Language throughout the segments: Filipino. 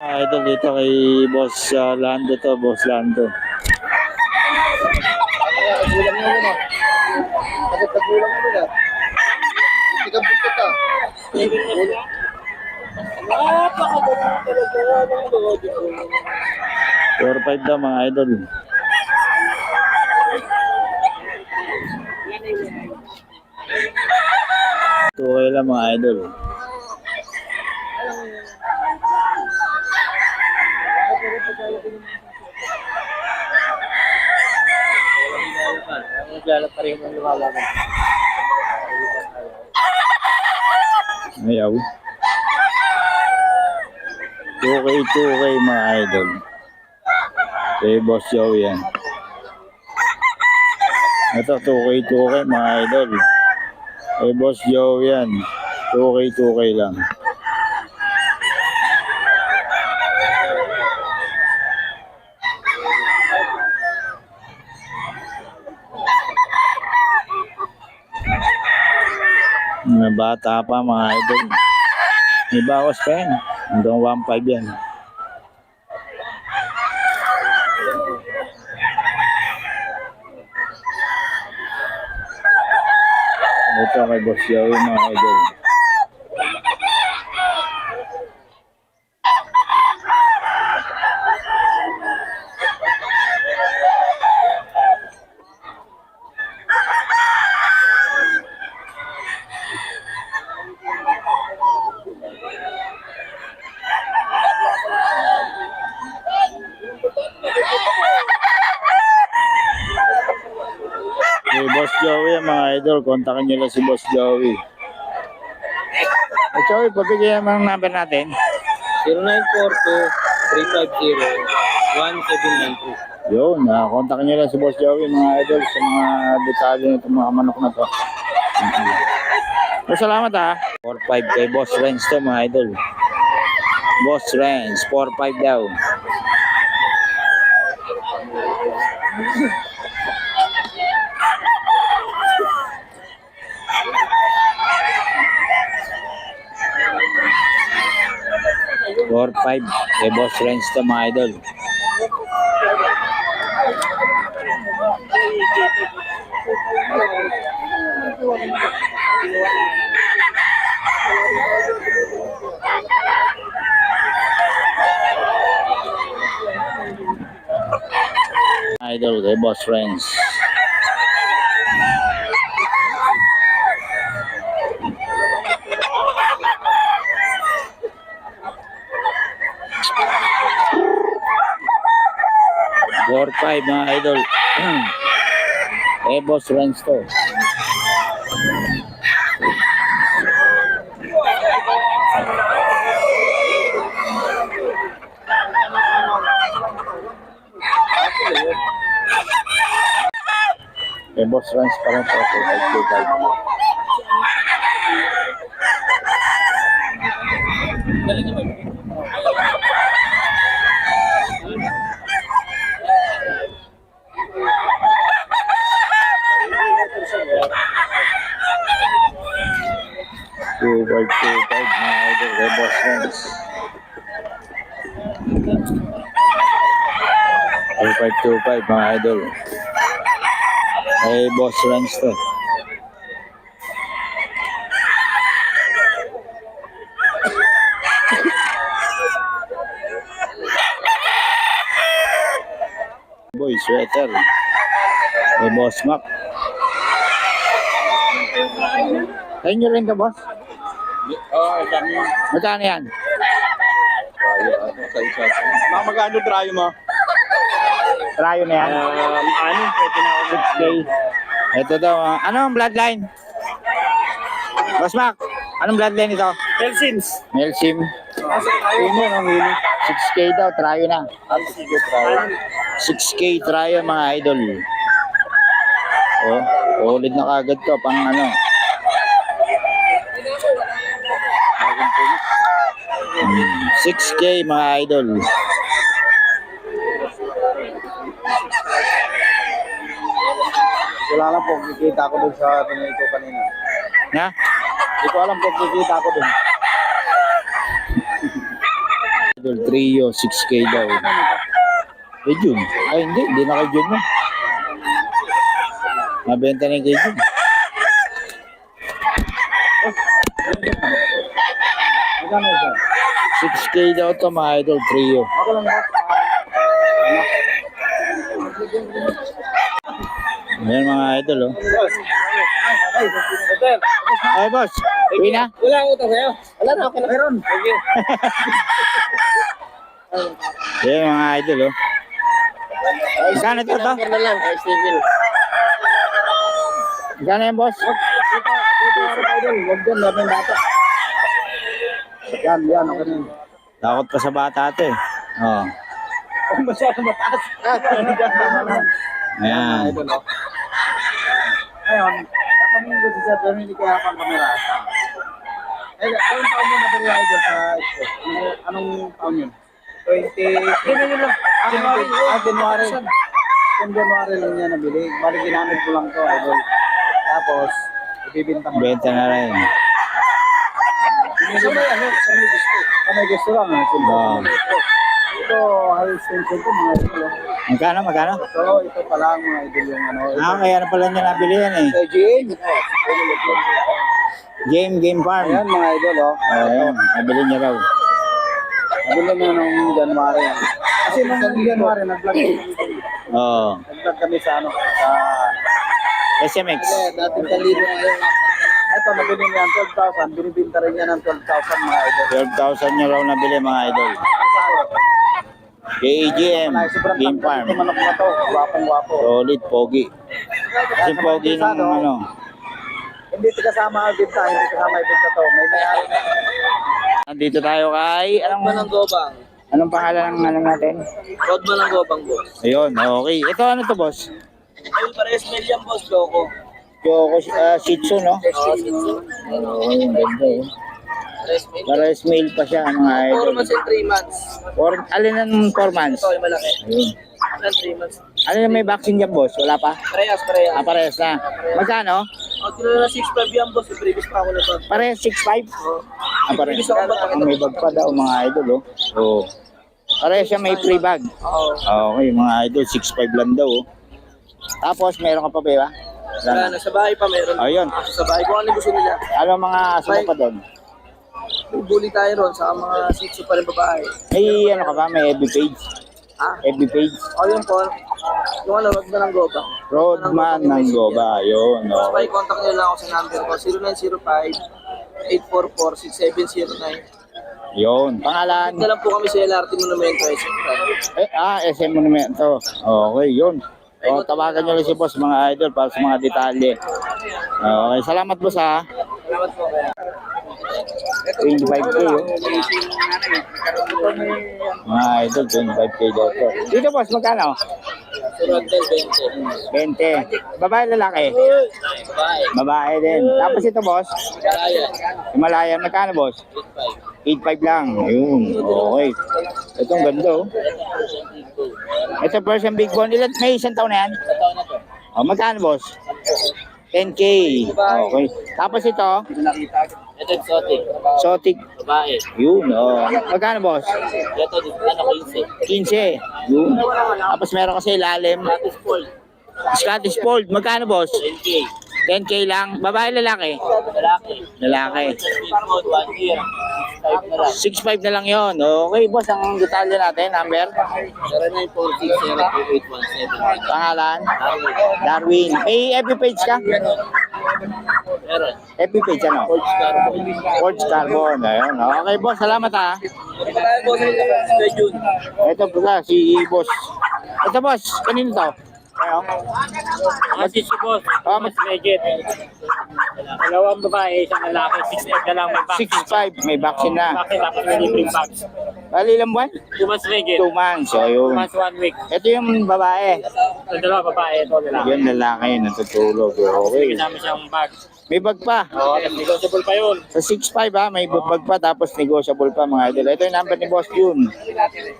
Ah, idol dito kay Boss ah, Lando to, Boss Lando. Ko. 4-5 daw mga idol. Ito okay lang mga idol. Naglalap pa rin yung lumalaban. Ayaw. 2K, 2K mga idol. Kay Boss Joe yan. Ito, 2K, 2K mga idol. Kay Boss Joe yan. 2K, 2K lang. Mga bata pa mga idol. May bawas pa yan. Hanggang 1.5 yan. Ito kay Boss Yowie mga idol. Kay Boss Joey mga idol. Kontakin nyo lang si Boss Joey. Eh, Joey, pabigyan mo ang number natin. 0942-350-1793. Yun, uh, kontakin nyo lang si Boss Joey, mga idol, sa mga detalye nito mga manok na to. So, salamat ha. 4-5 kay Boss Renz to, mga idol. Boss Renz, 4-5 daw. 4-5. Eh, boss range to mga idol. Idol Boss 4-5 mga idol. Ebos runs to. Ebos runs pa rin po. 5-5. Dali. Two five, two five mga idol. Eh Boss Renz. Two five, two five mga idol. Eh Boss Renz to. Boy, sweater. Eh Boss Mac. Sa inyo rin ka, boss? Oo, kami. Magkano yan? Mga magkano drayo mo? Trayo na yan? Um, ano, pwede na ako 6K. Ito daw. ah. ano ang bloodline? Boss Mac, anong bloodline ito? Helsins. Melsim. Uno, ang uno. 6K daw, trayo na. Ano sige, drayo? 6K trayo mga idol. Oh, ulit na kagad to pang ano. 6K mga idol. Wala lang po, kikita ko dun sa pinili ko kanina. Na? Hindi ko alam po, kikita ko dun. Idol. Trio, 6K daw. Kay Jun. Ay, hindi. Hindi na kay Jun mo. Mabenta na kay Jun. Magkano ito? 6K daw to mga idol. Trio. Ayan mga idol, oh. Ay, boss. Uwi na? Wala akong utang sa'yo. Wala na, okay na. Meron. Thank you. Ayan mga idol, oh. Magkano to to? na lang kay Steven. Magkano yan, boss? Dito, dito, idol. Huwag dyan, laban bata. Yan, yan, na yun. Takot pa sa bata to, eh. Oh. Kung masyado mataas. Ayan. Oh. Ngayon, tatanungin ko si Sir Dominic kaya pang kamera. Eh, anong taon yun nabili idol sa expo? Ano- Anong taon yun? 20... Hindi yun lang. Ah, January. Ah, January. Kung January lang niya nabili. Bali, ginamit ko lang to, idol. Tapos, ibibinta mo. Benta na rin. Sa may ano, sa may gusto. Sa may gusto lang. ah, simple. Wow. Ito, high extension ko mga idol. oh. Magkano, magkano? So, ito pala ang mga idol yung ano. Ah, kaya na pala niya nabili yan, eh. Sa GM. Game, game farm. Ayan mga idol, oh. Ayan, nabili niya raw. Nabili na nung January. Kasi nung January, nag-vlog kami. Oo. Nag-vlog kami sa ano, sa... SMX. Dati sa libo ngayon. Ito, nabili niya ng 12,000. Binibinta rin niya ng 12,000 mga idol. 12,000 niya raw nabili mga idol. Ay, sobrang game farm. itong manok na to. Gwapong-gwapo. Solid, pogi. Kasi pogi ng ano. Hindi ito kasama ang binta, hindi kasama yung binta to. May may-ari na. Nandito tayo kay, anong, ng gobang. anong pangalan ng ano natin? Rodman ng gobang, boss. Ayun, okay. Ito ano to boss? Ayun, pares million, boss, loko. Kyoko uh, Shih Tzu, no? Oo, sinso. Oo, ang ganda eh. Pares pa siya, mga idol. 4 months and 3 months. Or, alin ang 4 months? Ito, yung malaki. Ayun. Ilan 3 months? Ano yung may vaccine dyan, boss? Wala pa? Parehas, parehas. Ah, parehas na. Magkano? O, tinala na 6'5 yan, boss. Yung previous pa ako na to. Parehas 6'5"? Oo. Ah, parehas. Ah, may bag pa daw, mga idol, oh. Oo. Parehas siya may free bag. Oo. Okay, mga idol, 6'5 lang daw, oh. Tapos, meron ka pa ba? Wala na, sa bahay pa meron. Ayun. Sa bahay, kung ano yung gusto nila. Ano mga aso pa doon? May bully tayo ron, sa mga sitsu pa rin babae. May ano ka ba? May FB page? Ha? FB page? O, yun po. Yung ano, wag na ng gobang. Roadman ng Goba. Yun, Tapos okay. may contact nila ako sa number ko, 0905-844-6709. Yun. Pangalan? Na lang po kami sa LRT Monumento, SM Eh, ah, SM Monumento. Okay, yun. O, tawagan nyo lang si boss mga idol para sa mga detalye. Okay, salamat boss ha. Salamat po. 25k oh. Mga idol, 25k daw to. Dito boss, magkano? Sa Rodel, 20. 20. Babae, lalaki? Babae din. Tapos ito boss, Kaya. Himalayan, magkano boss? 8.5 lang. Ayun, okay. Ito ang ganda oh. Ito Persian Big Bone. Ilan, may isang taon na yan? Sa taon na to. Oh, magkano boss? 10K. Okay. Tapos ito, Ito exotic. Sotic. Babae. Yun, oh. Magkano boss? Ito, ano, 15. 15. Yun. Tapos meron kasi ilalim. Status full. Scottish Fold. Magkano boss? 10K. 10K lang. Babae, lalaki? Lalaki. Lalaki. Big mode, 1 year. 5 na lang. 6.5 na lang yon. Okay, boss. Ang detalye natin, number? 0946-02817. Pangalan? Darwin. May FB page ka? Meron. FB page ano? Forge Carbon. Forge Carbon. Ayun. Okay, boss. Salamat ha. Ito. Ito pala, si boss. Ito boss, kanino to? Kayo? Kasi si boss, Ah, mas legit. Dalawang babae, isang lalaki, 6'8 na lang, may vaccine. 6'5", may vaccine na. Vaccine, tapos may libreng box. Bali ilang buwan? Two months legit. 2 months. So, Two yun. months, one week. Ito yung babae. Sa dalawa babae, ito lalaki. Yun, lalaki, natutulog. Okay. Kasama siyang bag. May bag pa. Oo, tapos negotiable pa yun. Sa 6'5 ha, may bag pa tapos negotiable pa mga idol. Ito yung number ni Boss June.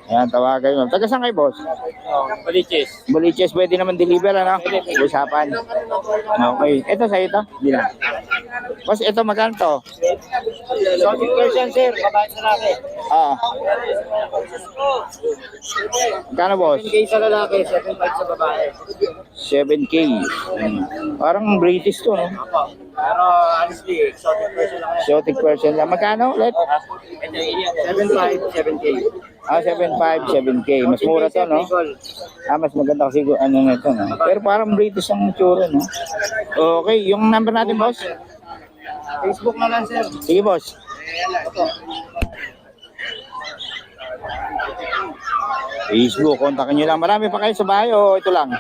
Ayan, tawagan nyo. Taga saan kayo, boss? Oh, baliches. Boliches, pwede naman deliver, ano? Usapan. Okay. Ito sa'yo ito? Hindi na. Boss, ito magkano to? Solid version, sir. Babae sa lalaki. Ah. Kano boss? 10K sa lalaki, 7.5 sa babae. 7K. Hmm. Parang British to, no? Opo. Pero honestly, exotic person lang yan. Exotic person lang. Magkano ulit? 7.5, 7K. Ah, 7.5, 7K. Mas mura to, no? Ah, mas maganda kasi ano na ito, no? Pero parang British ang tsura, no? Okay, yung number natin, boss? Facebook na lang, sir. Sige, boss. Facebook, kontakin nyo lang. Marami pa kayo sa bahay o ito lang?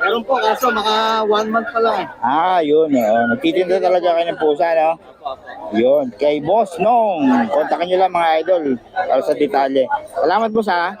Meron po, kaso maka one month pa lang. Ah, yun. Oh. Nagtitinda talaga kayo ng pusa, no? Yun. Kay Boss Nong. Kontakin nyo lang mga idol para sa detalye. Salamat, boss, ha?